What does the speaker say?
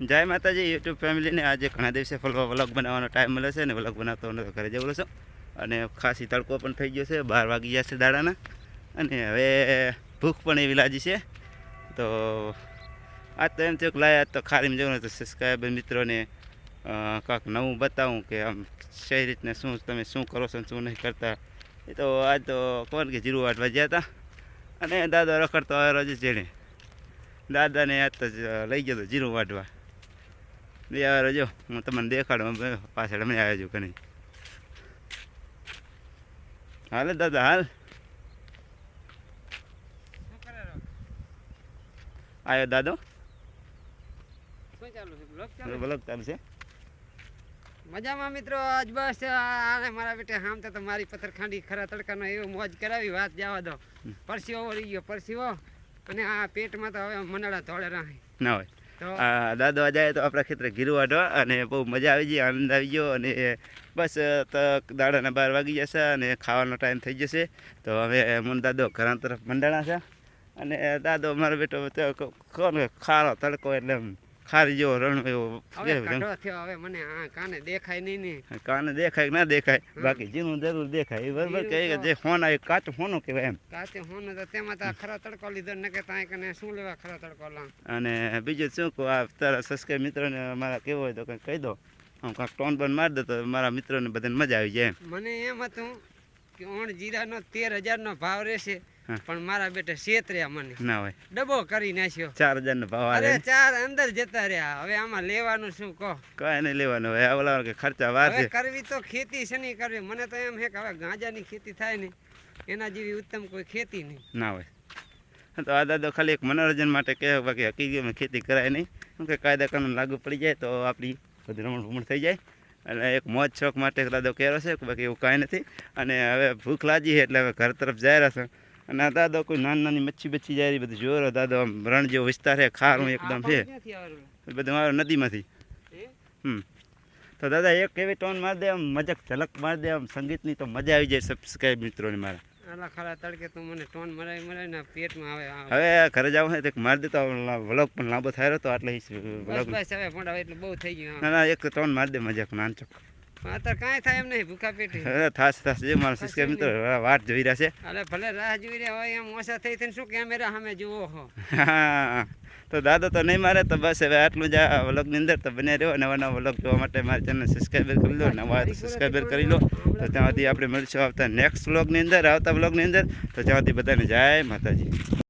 જય માતાજી, યુટ્યુબ ફેમિલીને આજે ઘણા દિવસે વ્લોગ બનાવવાનો ટાઈમ મળે છે ને વ્લોગ બનાવતો નતો ઘરે જવું છું. અને ખાસી તડકો પણ થઈ ગયો છે, બાર વાગી ગયા છે દાડાના. અને હવે ભૂખ પણ એવી લાગી છે. તો આજ તો એમ થયું કે લાયા તો ખાલી જવું તો સબસ્ક્રાઈબર મિત્રોને કાંક નવું બતાવું કે આમ કઈ રીતને શું, તમે શું કરો છો શું નહીં કરતા. એ તો આજ તો કોણ કે જીરું વાટવા ગયા હતા અને દાદા રખડતો આવ્યો જ જેણે. દાદાને આજ તો લઈ ગયો તો જીરું વાટવા. બે રજો જો હું તમને દેખાડું પાછળ અમે આવ્યા છું ઘણી હાલે દાદા હાલ. આવ્યો દાદો. બ્લોગ ચાલુ છે. મજામાં મિત્રો આજ બસ આને મારા બેટા હામ તો મારી પથ્થર ખાંડી ખરા તડકાનો એવો મોજ કરાવી વાત જવા દો. પરસીઓ વળી ગયો પરસીઓ અને આ પેટમાં તો હવે મનાડા ધોળે રાહે. ના હોય. આ દાદો જાય તો આપણા ખેતરે ઘીરું વાટવા અને બહુ મજા આવી ગઈ આનંદ આવી ગયો અને બસ તો દાડાના બાર વાગી જશે અને ખાવાનો ટાઈમ થઈ જશે. તો હવે મને દાદો ઘણા તરફ મંડાણા છે. અને દાદો, મારો બેટો કોણ ખાવાનો તડકો એટલે ખારી જેવો રણ એવો હવે થયો હવે મને આ કાને દેખાય નહીં ને. કાને દેખાય ના દેખાય? બાકી જીનું જરૂર દેખાય. એ બરાબર કે જે ફોન આવે કાચો ફોનો કહેવાય એમ. કાચો ફોન તો તેમાં તો ખરા તડકો લીધો ને કે તાય કને શું લેવા ખરા તડકો લા અને બીજું શું કહું આ તારા સબસ્ક્રાઈબ મિત્રોને મારા કેવો હોય તો કંઈક કહી દો. આમ કાંક ટોન બન મારી દો તો મારા મિત્રોને બધાને મજા આવી જાય મને એમ હતું કે ઓણ જીરાનો તેર હજારનો ભાવ રહેશે. પણ મારા બેટા શેતર્યા મને. ના હોય. ડબો કરી નાખ્યો. ચાર હજારનો ભાવ અરે ચાર અંદર જતા રહ્યા. હવે આમાં લેવાનું શું કહો? કઈ નહીં લેવાનું. હવે ઓલા કે ખર્ચા વાર છે કરવી તો ખેતી છે નહીં કરવી? મને તો એમ છે કે હવે ગાંજાની ખેતી થાય ને એના જેવી ઉત્તમ કોઈ ખેતી નહીં. ના હોય. તો આ દાદો ખાલી એક મનોરંજન માટે કહે બાકી હકીકતમાં ખેતી કરાય નહીં. કેમ કે કાયદા કાનૂન લાગુ પડી જાય તો આપણી બધી રમણ ભમણ થઈ જાય. અને એક મોજ શોખ માટે દાદો કહેરો છે બાકી એવું કાંઈ નથી. અને હવે ભૂખ લાગી છે એટલે હવે ઘર તરફ જાય રહ્યા છે. અને આ દાદો કોઈ નાની નાની મચ્છી બચ્છી જાય બધું જોયો દાદો આમ રણ જેવો વિસ્તાર છે ખારું એકદમ છે. બધું મારો નદીમાંથી. હમ. તો દાદા એક એવી ટોન માર દે આમ મજાક ઝલક માર દે આમ સંગીતની તો મજા આવી જાય સબસ્ક્રાઈબ મિત્રોને મારા. ખાલા તડકે તું મને ટોન મરાવી મરાવી ને પેટમાં આવે આવે. હવે ઘરે જવું તો એક માર દેતો વ્લોગ પણ લાંબો થયો હતો એટલે વ્લોગ. બસ હવે ભોંડા એટલે બહુ થઈ ગયું ના ના એક ટોન માર દે મજાક નાનચો અત્યારે કાંઈ થાય એમ નહીં ભૂખા પેટી. થાસ થાસ જે મારા સબસ્ક્રાઈબ મિત્રો વાટ જોઈ રહ્યા છે. ભલે રાહ જોઈ રહ્યા હોય એમ ઓછા થઈ થઈને શું કેમેરા સામે જુઓ હો. તો દાદો તો નહીં મારે તો બસ હવે આટલું જ આ વ્લોગની અંદર તો બને રહ્યો. નવા નવા વ્લોગ જોવા માટે મારી ચેનલ સબસ્ક્રાઈબર કરી લો નવા સબસ્ક્રાઈબર કરી લો. તો ત્યાંથી આપણે મળીશું આવતા નેક્સ્ટ વ્લોગની અંદર આવતા વ્લોગની અંદર. તો ત્યાંથી બધાને જય માતાજી.